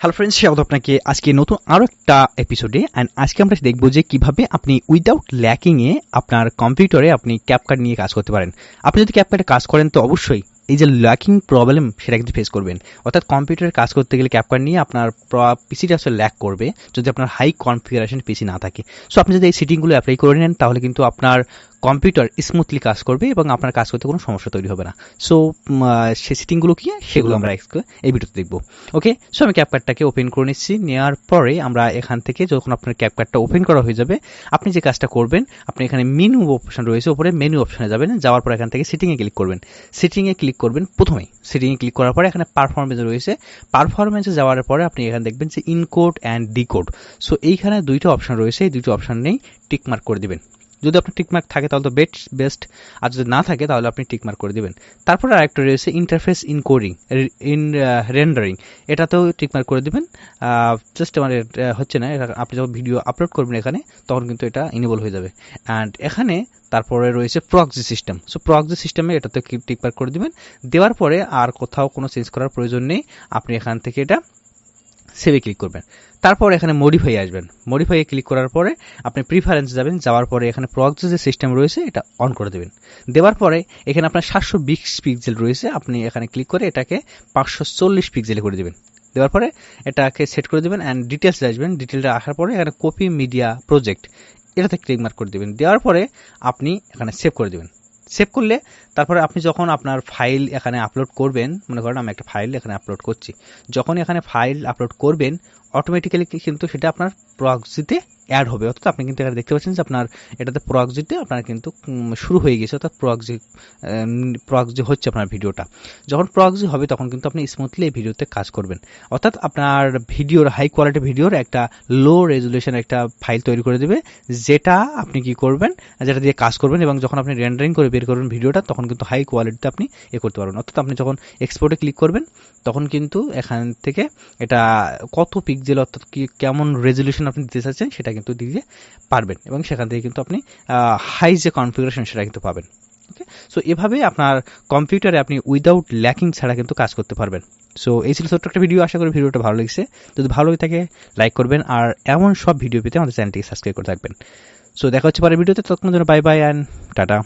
Hello friends স্বাগত আপনাকে আজকে নতুন আরও একটা এপিসোডে অ্যান্ড আজকে আমরা দেখব যে কীভাবে আপনি উইদাউট ল্যাকিংয়ে আপনার কম্পিউটারে আপনি ক্যাপকার্ড নিয়ে কাজ করতে পারেন। আপনি যদি ক্যাপকার্ডে কাজ করেন, তো অবশ্যই এই যে ল্যাকিং প্রবলেম সেটা কিন্তু ফেস করবেন অর্থাৎ কম্পিউটারে কাজ করতে গেলে ক্যাপকার্ড নিয়ে আপনার পিসিটা আসলে ল্যাক করবে যদি আপনার হাই কনফিগারেশন পিসি না থাকে। সো আপনি যদি এই সিটিংগুলো অ্যাপ্লাই করে নেন তাহলে কিন্তু আপনার কম্পিউটার স্মুথলি কাজ করবে এবং আপনার কাজ করতে কোনো সমস্যা তৈরি হবে না। সো সে সিটিংগুলো কি? সেগুলো আমরা এই ভিডিওতে দেখব। ওকে সো আমি ক্যাপকার্ডটাকে ওপেন করে নিচ্ছি। নেওয়ার পরে আমরা এখান থেকে যখন আপনার ক্যাপকার্ডটা ওপেন করা হয়ে যাবে আপনি যে কাজটা করবেন আপনি এখানে মেনু অপশন রয়েছে ওপরে মেনু অপশনে যাবেন। যাওয়ার পর এখান থেকে সিটিংয়ে ক্লিক করবেন। সিটিংয়ে ক্লিক করবেন প্রথমেই। সেটিংয়ে ক্লিক করার পরে এখানে পারফরমেন্স রয়েছে। পারফরমেন্সে যাওয়ার পরে আপনি এখানে দেখবেন যে ইনকোড অ্যান্ড ডিকোড সো এইখানে দুইটা অপশন রয়েছে। এই দুইটা অপশন নেই টিকমার্ক করে দিবেন। যদি আপনার টিকমার্ক থাকে, তাহলে তো বেস্ট বেস্ট আর যদি না থাকে, তাহলে আপনি টিকমার্ক করে দিবেন। তারপরে আরেকটা রয়েছে interface in coding in rendering এটাতেও টিকমার্ক করে দিবেন। জাস্ট আমার হচ্ছে না আপনি যখন ভিডিও আপলোড করবেন এখানে, তখন কিন্তু এটা ইনেবল হয়ে যাবে। অ্যান্ড এখানে তারপরে রয়েছে প্রক্সি সিস্টেম সো প্রক্সি সিস্টেমে এটাতে টিকমার্ক করে দিবেন। দেওয়ার পরে আর কোথাও কোনো চেঞ্জ করার প্রয়োজন নেই। আপনি এখান থেকে এটা সেভে ক্লিক করবেন। তারপর এখানে মডিফাই আসবেন। মডিফাইয়ে ক্লিক করার পরে আপনি প্রিফারেন্স যাবেন, যাওয়ার পরে এখানে প্রক্সি যে সিস্টেম রয়েছে, এটা অন করে দেবেন। দেওয়ার পরে এখানে আপনার সাতশো বিশ পিক্সেল রয়েছে, আপনি এখানে ক্লিক করে এটাকে পাঁচশো চল্লিশ পিক্সেলে করে দেবেন। দেওয়ার পরে এটাকে সেট করে দেবেন অ্যান্ড ডিটেলস আসবেন। ডিটেলটা আসার পরে এখানে কপি মিডিয়া প্রজেক্ট এটাতে ক্লিক মার্ক করে দেবেন। দেওয়ার পরে আপনি এখানে সেভ করে দেবেন। সেভ করলে তারপরে আপনি যখন আপনার ফাইল এখানে আপলোড করবেন, মনে করেন আমি একটা ফাইল এখানে আপলোড করছি, যখন এখানে ফাইল আপলোড করবেন অটোমেটিক্যালি কিন্তু সেটা আপনার প্রক্সিতে অ্যাড হবে। অর্থাৎ আপনি কিন্তু এখানে দেখতে পাচ্ছেন যে আপনার এটাতে প্রক্সিতে আপনার কিন্তু শুরু হয়ে গেছে। অর্থাৎ প্রক্সি প্রক্সি হচ্ছে আপনার ভিডিওটা। যখন প্রক্সি হবে, তখন কিন্তু আপনি স্মুথলি এই ভিডিওতে কাজ করবেন। অর্থাৎ আপনার ভিডিওর হাই কোয়ালিটি ভিডিওর একটা লো রেজুলেশন একটা ফাইল তৈরি করে দেবে। যেটা আপনি কি করবেন, যেটা দিয়ে কাজ করবেন এবং যখন আপনি রেন্ডারিং করে বের করবেন ভিডিওটা, তখন কিন্তু হাই কোয়ালিটিতে আপনি এ করতে পারবেন। অর্থাৎ আপনি যখন এক্সপোর্টে ক্লিক করবেন, তখন কিন্তু এখান থেকে এটা কত পিক্সেল অর্থাৎ কি, কেমন রেজুলেশন আপনি দিতে চাচ্ছেন সেটা কিন্তু দিতে পারবেন এবং সেখান থেকে কিন্তু আপনি হাই যে কনফিগারেশন সেটা কিন্তু পাবেন। ওকে সো এভাবে আপনার কম্পিউটারে আপনি উইদাউট ল্যাকিং ছাড়া কিন্তু কাজ করতে পারবেন। সো এই ছিল ছোট্ট একটা ভিডিও আশা করি ভিডিওটা ভালো লেগেছে। যদি ভালো লাগে থাকে লাইক করবেন আর এমন সব ভিডিও পেতে আমাদের চ্যানেলটিকে সাবস্ক্রাইব করে থাকবেন। সো দেখা হচ্ছে পরের ভিডিওতে ততক্ষণ জন্য বাই বাই অ্যান্ড টাটা